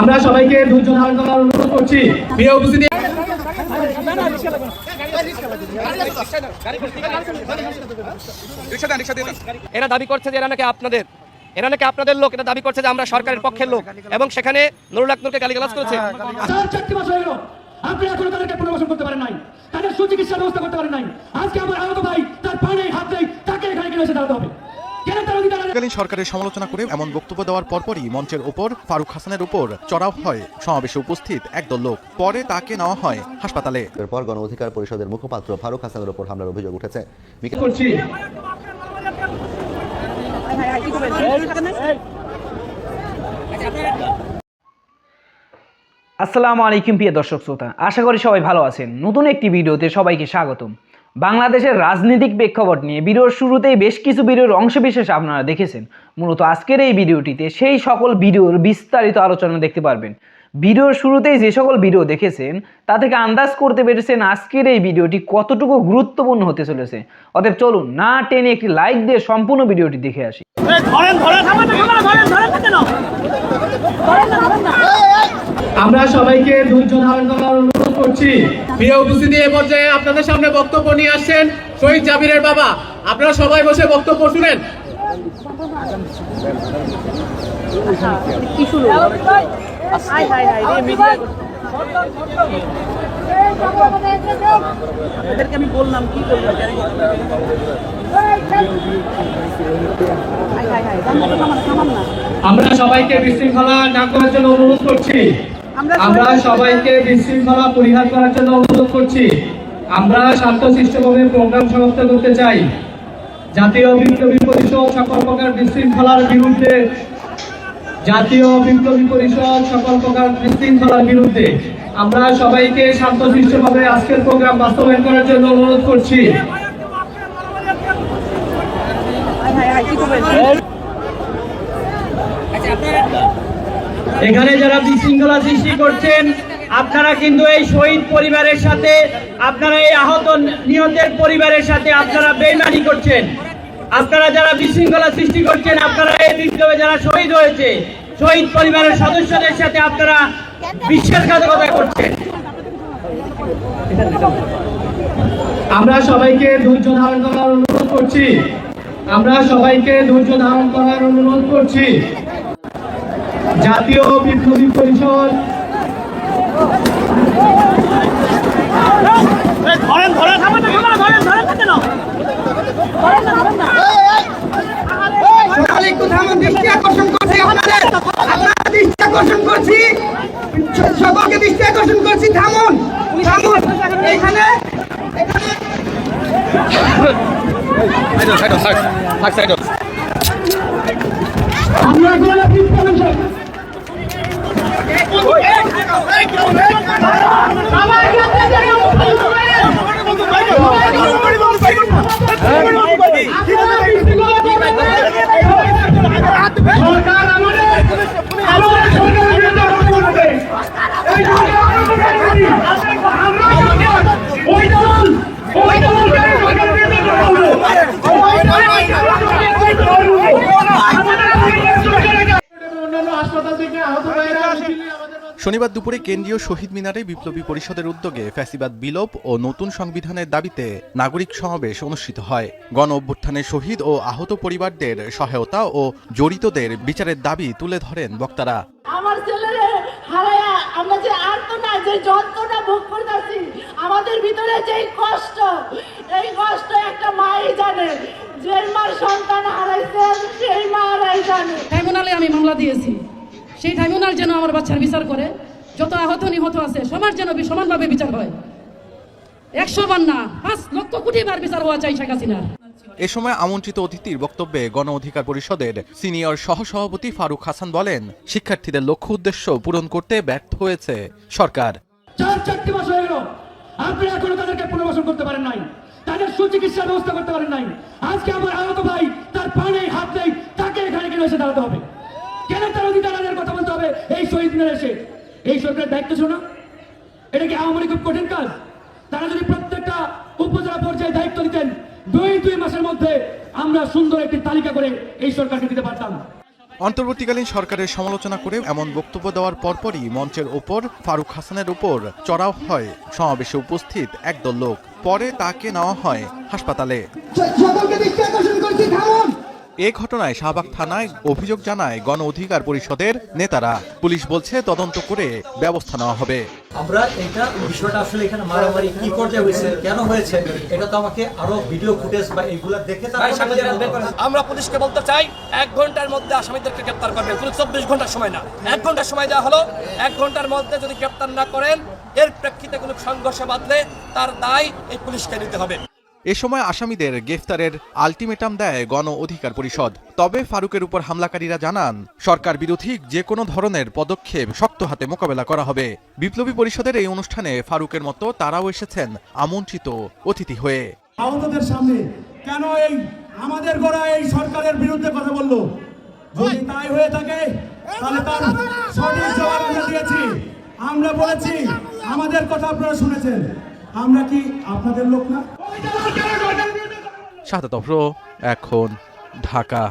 আমরা সবাইকে ধৈর্য ধারণ করার অনুরোধ করছি। প্রিয় উপস্থিতি এরা দাবি করছে যে এরা নাকি আপনাদের। এরা নাকি আপনাদের লোক এটা দাবি করছে যে আমরা সরকারের পক্ষের লোক। এবং সেখানে নুরুল আকনুরকে গালিগালাজ করেছে। আপনি এখনও তাদেরকে পুনর্বাসন করতে পারেন নাই। তাদের সুচিকিৎসা ব্যবস্থা করতে পারেন নাই। আজকে আমার আহত ভাই তার পা নেই হাত নেই তাকে এখানে কিনে এসে দাঁড়াতে হবে। তৎকালীন সরকারের সমালোচনা করে এমন বক্তব্য দেওয়ার পরপরই মঞ্চের ওপর ফারুক হাসানের উপর চড়াও হয়। সমাবেশে উপস্থিত একদল লোক। পরে তাকে নেওয়া হয় হাসপাতালে। এরপর গণ অধিকার পরিষদের মুখপাত্র ফারুক হাসানের উপর হামলার অভিযোগ উঠেছে। আসসালামু আলাইকুম প্রিয় দর্শক শ্রোতা। আশা করি সবাই ভালো আছেন। নতুন একটি ভিডিওতে সবাইকে স্বাগতম। বাংলাদেশের রাজনৈতিক প্রেক্ষাপট নিয়ে ভিডিওর শুরুতেই বেশ কিছু ভিডিওর অংশবিশেষ আপনারা দেখেছেন মূলত আজকের এই ভিডিওটিতে সেই সকল ভিডিওর বিস্তারিত আলোচনা দেখতে পারবেন ভিডিওর শুরুতেই যে সকল ভিডিও দেখেছেন তা থেকে আন্দাজ করতে পেরেছেন আজকের এই ভিডিওটি কতটুকু গুরুত্বপূর্ণ হতে চলেছে অতএব চলুন না টেনে একটি লাইক দিয়ে সম্পূর্ণ ভিডিওটি দেখে আসি আমরা সবাইকে ধৈর্য ধারণ করার করছি। প্রিয় উপস্থিতি এ পর্যায়ে আপনাদের সামনে বক্তব্য নিয়ে আসছেন শহীদ জাবিরের বাবা। আপনারা সবাই বসে বক্তব্য শুনেন। এদেরকে আমি বললাম কি আমরা সবাইকে বিশৃঙ্খলা না করার জন্য অনুরোধ করছি। আমরা সবাইকে বিশৃঙ্খলা পরিহার করার জন্য অনুরোধ করছি। আমরা শান্তশিষ্টভাবে প্রোগ্রাম সমাপ্ত করতে চাই। জাতীয় বিপ্লবী পরিষদ সকল প্রকার বিশৃঙ্খলার বিরুদ্ধে জাতীয় বিপ্লবী পরিষদ সকল প্রকার বিশৃঙ্খলার বিরুদ্ধে। আমরা সবাইকে শান্তশিষ্টভাবে আজকের প্রোগ্রাম বাস্তবায়ন করার জন্য অনুরোধ করছি। করবেন? এখানে যারা বিশৃঙ্খলা সৃষ্টি করছেন, আপনারা কিন্তু এই শহীদ পরিবারের সাথে, আপনারা এই আহত নিহতের পরিবারের সাথে আপনারা বেইমানি করছেন। আপনারা যারা বিশৃঙ্খলা সৃষ্টি করছেন, আপনারা এই বিপ্লবে যারা শহীদ হয়েছে, শহীদ পরিবারের সদস্যদের সাথে আপনারা বিশ্বাসঘাতকতা করছেন। আমরা সবাইকে ধৈর্য ধারণ করার অনুরোধ করছি। আমরা সবাইকে ধৈর্য ধারণ করার অনুরোধ করছি। জাতীয় বিপ্লবী পরিষদ। সকালে একটু থামুন দৃষ্টি আকর্ষণ করছি আপনারা দৃষ্টি আকর্ষণ করছি। সকলকে দৃষ্টি আকর্ষণ করছি থামুন থামুন। এখানে এখানে। আমরা কোনো বিপ্লবী সব- সরকার আমাদের আমাদের সরকারের বিরুদ্ধে অবস্থান করবে। এই সরকার আমাদের বিরোধী। আমরা সরকার, ওই দল, ওই দলকে সরকারের বিরুদ্ধে কথা বলব। ওই দলকে সরকারের বিরুদ্ধে কথা বলব। আমাদের সরকারের- অন্যান্য হাসপাতাল থেকে আহত ভাইরা শনিবার দুপুরে কেন্দ্রীয় শহীদ মিনারে বিপ্লবী পরিষদের উদ্যোগে ফ্যাসিবাদ বিলোপ ও নতুন সংবিধানের দাবিতে নাগরিক সমাবেশ অনুষ্ঠিত হয়। গণ অভ্যুত্থানে শহীদ ও আহত পরিবারদের সহায়তা ও জড়িতদের বিচারের দাবি তুলে ধরেন বক্তারা। আমার হারায়া আমরা যে আর্তনা যে যন্ত্রণা ভোগ করতেছি আমাদের ভিতরে যে কষ্ট এই কষ্ট একটা মাই জানে যে মার সন্তান হারাইছে সেই মা হারাই জানে। ট্রাইব্যুনালে আমি মামলা দিয়েছি। সেই ট্রাইব্যুনাল যেন আমার বাচ্চার বিচার করে যত আহত নিহত আছে সবার যেন সমানভাবে বিচার হয়। একশো বার না পাঁচ লক্ষ কোটি বার বিচার হওয়া চাই শেখ হাসিনার। এ সময় আমন্ত্রিত অতিথির বক্তব্যে গণ অধিকার পরিষদের সিনিয়র সহসভাপতি ফারুক হাসান বলেন শিক্ষার্থীদের লক্ষ্য উদ্দেশ্য পূরণ করতে ব্যর্থ হয়েছে সরকার। চার চারটি মাস হয়ে গেল আপনি এখনও তাদেরকে পুনর্বাসন করতে পারেন নাই তাদের সুচিকিৎসা ব্যবস্থা করতে পারেন নাই। আজকে আমার আহত ভাই তার পা নেই হাত নেই তাকে এখানে কিনে এসে দাঁড়াতে হবে। কেন তার অধিকার আদায়ের কথা বলতে হবে? এই শহীদ মিনারে এসে। এই সরকারের দায়িত্ব ছিল না এটা কি আওয়ামী খুব কঠিন কাজ? তারা যদি প্রত্যেকটা উপজেলা পর্যায়ে দায়িত্ব দিতেন দুই দুই মাসের মধ্যে আমরা সুন্দর একটি তালিকা করে এই সরকারকে দিতে পারতাম। অন্তর্বর্তীকালীন সরকারের সমালোচনা করে এমন বক্তব্য দেওয়ার পরপরই মঞ্চের ওপর ফারুক হাসানের উপর চড়াও হয়। সমাবেশে উপস্থিত একদল লোক। পরে তাকে নেওয়া হয় হাসপাতালে। সকলকে দৃষ্টি আকর্ষণ করছি থামুন! এ ঘটনায় শাহবাগ থানায় অভিযোগ জানায় গণ অধিকার পরিষদের নেতারা। পুলিশ বলছে তদন্ত করে ব্যবস্থা নেওয়া হবে। আমরা এটা বিষয়টা আসলে এখানে মারামারি কি পর্যায়ে হয়েছে কেন হয়েছে এটা তো আমাকে আরও ভিডিও ফুটেজ বা এইগুলা দেখে। আমরা পুলিশকে বলতে চাই এক ঘণ্টার মধ্যে আসামিদেরকে গ্রেপ্তার করবেন পুরো চব্বিশ ঘণ্টার সময় না। এক ঘণ্টার সময় দেওয়া হলো। এক ঘণ্টার মধ্যে যদি গ্রেপ্তার না করেন এর প্রেক্ষিতে কোনো সংঘর্ষে বাঁধলে তার দায় এই পুলিশকে নিতে হবে। এ সময় আসামিদের গ্রেফতারের আলটিমেটাম দেয় গণ অধিকার পরিষদ। তবে ফারুকের উপর হামলাকারীরা জানান, সরকার বিরোধী যে কোনো ধরনের পদক্ষেপ শক্ত হাতে মোকাবেলা করা হবে। বিপ্লবী পরিষদের এই অনুষ্ঠানে ফারুকের মতো তারাও এসেছেন আমন্ত্রিত অতিথি হয়ে। আহতদের সামনে কেন এই আমাদের এই সরকারের বিরুদ্ধে কথা বলল? যদি তাই হয়ে থাকে, তাহলে তার সঠিক জবাব দিয়েছি। আমরা বলেছি, আমাদের কথা আপনারা শুনেছেন। আমরা কি আপনাদের লোক না? এখন ঢাকা।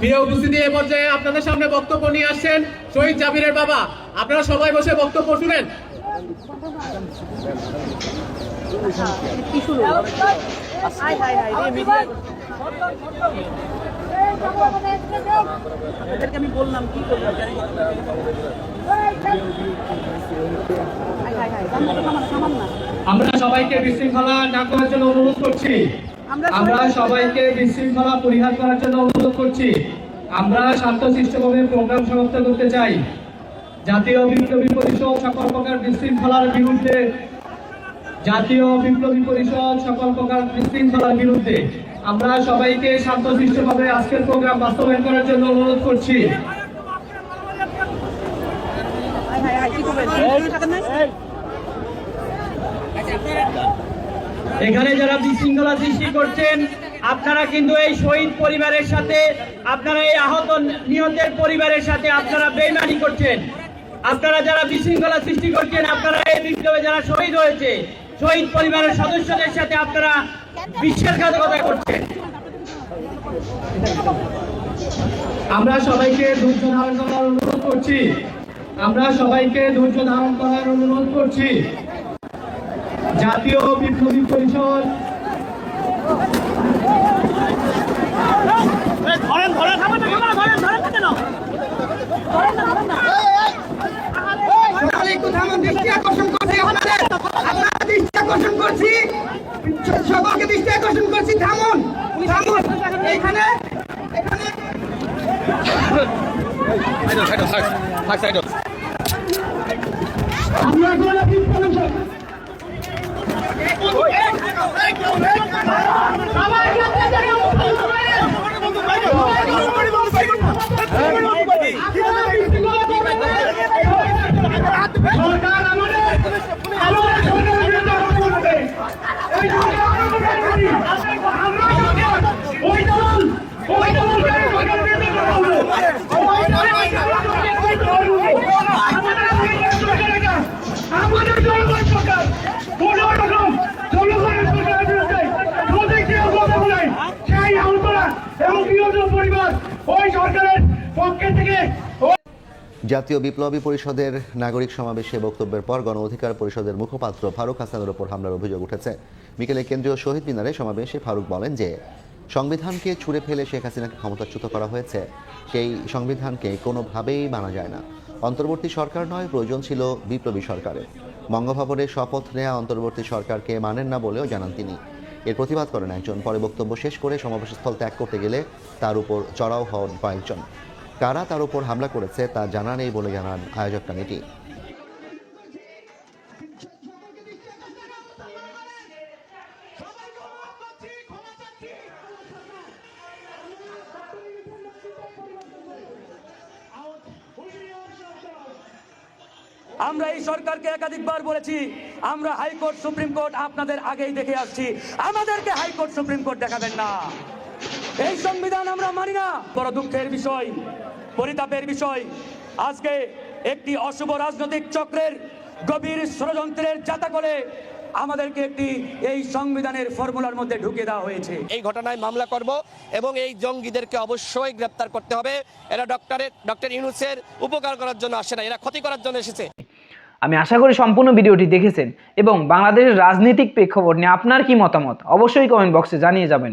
প্রিয় উপস্থিতি এ পর্যায়ে আপনাদের সামনে বক্তব্য নিয়ে আসছেন শহীদ জাবিরের বাবা। আপনারা সবাই বসে বক্তব্য শুনেন। আমি বললাম কি করলাম হাই হাই হাই থামান থামান না আমরা সবাইকে বিশৃঙ্খলা না করার জন্য অনুরোধ করছি। আমরা সবাইকে বিশৃঙ্খলা পরিহার করার জন্য অনুরোধ করছি। আমরা শান্তশিষ্টভাবে প্রোগ্রাম সমাপ্ত করতে চাই। জাতীয় বিপ্লবী পরিষদ সকল প্রকার বিশৃঙ্খলার বিরুদ্ধে জাতীয় বিপ্লবী পরিষদ সকল প্রকার বিশৃঙ্খলার বিরুদ্ধে আমরা সবাইকে শান্তশিষ্টভাবে আজকের প্রোগ্রাম বাস্তবায়ন করার জন্য অনুরোধ করছি হাই হাই হাই কি করবেন টাকা নাই এখানে যারা বিশৃঙ্খলা সৃষ্টি করছেন, আপনারা কিন্তু এই শহীদ পরিবারের সাথে, আপনারা এই আহত নিহতের পরিবারের সাথে আপনারা বেইমানি করছেন। আপনারা যারা বিশৃঙ্খলা সৃষ্টি করছেন, আপনারা এই বিপ্লবে যারা শহীদ হয়েছে, শহীদ পরিবারের সদস্যদের সাথে আপনারা বিশ্বাসঘাতকতা করছেন। আমরা সবাইকে ধৈর্য ধারণ করার অনুরোধ করছি। আমরা সবাইকে ধৈর্য ধারণ করার অনুরোধ করছি। জাতীয় বিপ্লবী পরিষদ সকলকে দৃষ্টি আকর্ষণ করছি। থামুন থামুন। এখানে এখানে আমরা কোনো বিপ্লবী সরকার আমাদের আমাদের সরকারের বিরুদ্ধে কথা বলবে এই সরকার আমরা ওই দল ওই দল সরকারের বিরুদ্ধে কথা বলবে ওই দল আমাদের জনগণ সরকার কোনো রকম জনগণের সরকারের বিরুদ্ধে যদি কেউ কথা বলে সেই আহতরা এবং নিহত পরিবার ওই সরকারের পক্ষে থেকে জাতীয় বিপ্লবী পরিষদের নাগরিক সমাবেশে বক্তব্যের পর গণ অধিকার পরিষদের মুখপাত্র ফারুক হাসানের উপর হামলার অভিযোগ উঠেছে। বিকেলে কেন্দ্রীয় শহীদ মিনারে সমাবেশে ফারুক বলেন যে, সংবিধানকে ছুঁড়ে ফেলে শেখ হাসিনাকে ক্ষমতাচ্যুত করা হয়েছে। সেই সংবিধানকে কোনোভাবেই মানা যায় না। অন্তর্বর্তী সরকার নয়, প্রয়োজন ছিল বিপ্লবী সরকারের। বঙ্গভবনে শপথ নেয়া অন্তর্বর্তী সরকারকে মানেন না বলেও জানান তিনি। এর প্রতিবাদ করেন একজন। পরে বক্তব্য শেষ করে সমাবেশস্থল ত্যাগ করতে গেলে তার উপর চড়াও হন কয়েকজন। কারা তার উপর হামলা করেছে তা জানা নেই বলে জানান আয়োজক কমিটি। আমরা এই সরকারকে একাধিকবার বলেছি, আমরা হাইকোর্ট, সুপ্রিম কোর্ট আপনাদের আগেই দেখে আসছি। আমাদেরকে হাইকোর্ট, সুপ্রিম কোর্ট দেখাবেন না। এই সংবিধান আমরা মানি না। বড় দুঃখের বিষয় পরিতাপের বিষয়। আজকে একটি অশুভ রাজনৈতিক চক্রের গভীর ষড়যন্ত্রের যাতা করে আমাদেরকে একটি এই সংবিধানের ফর্মুলার মধ্যে ঢুকে দেওয়া হয়েছে। এই ঘটনায় মামলা করব এবং এই জঙ্গিদেরকে অবশ্যই গ্রেপ্তার করতে হবে। এরা ডক্টরের ডক্টর ইউনুসের উপকার করার জন্য আসে না এরা ক্ষতি করার জন্য এসেছে। আমি আশা করি সম্পূর্ণ ভিডিওটি দেখেছেন এবং বাংলাদেশের রাজনৈতিক প্রেক্ষাপট নিয়ে আপনার কি মতামত? অবশ্যই কমেন্ট বক্সে জানিয়ে যাবেন।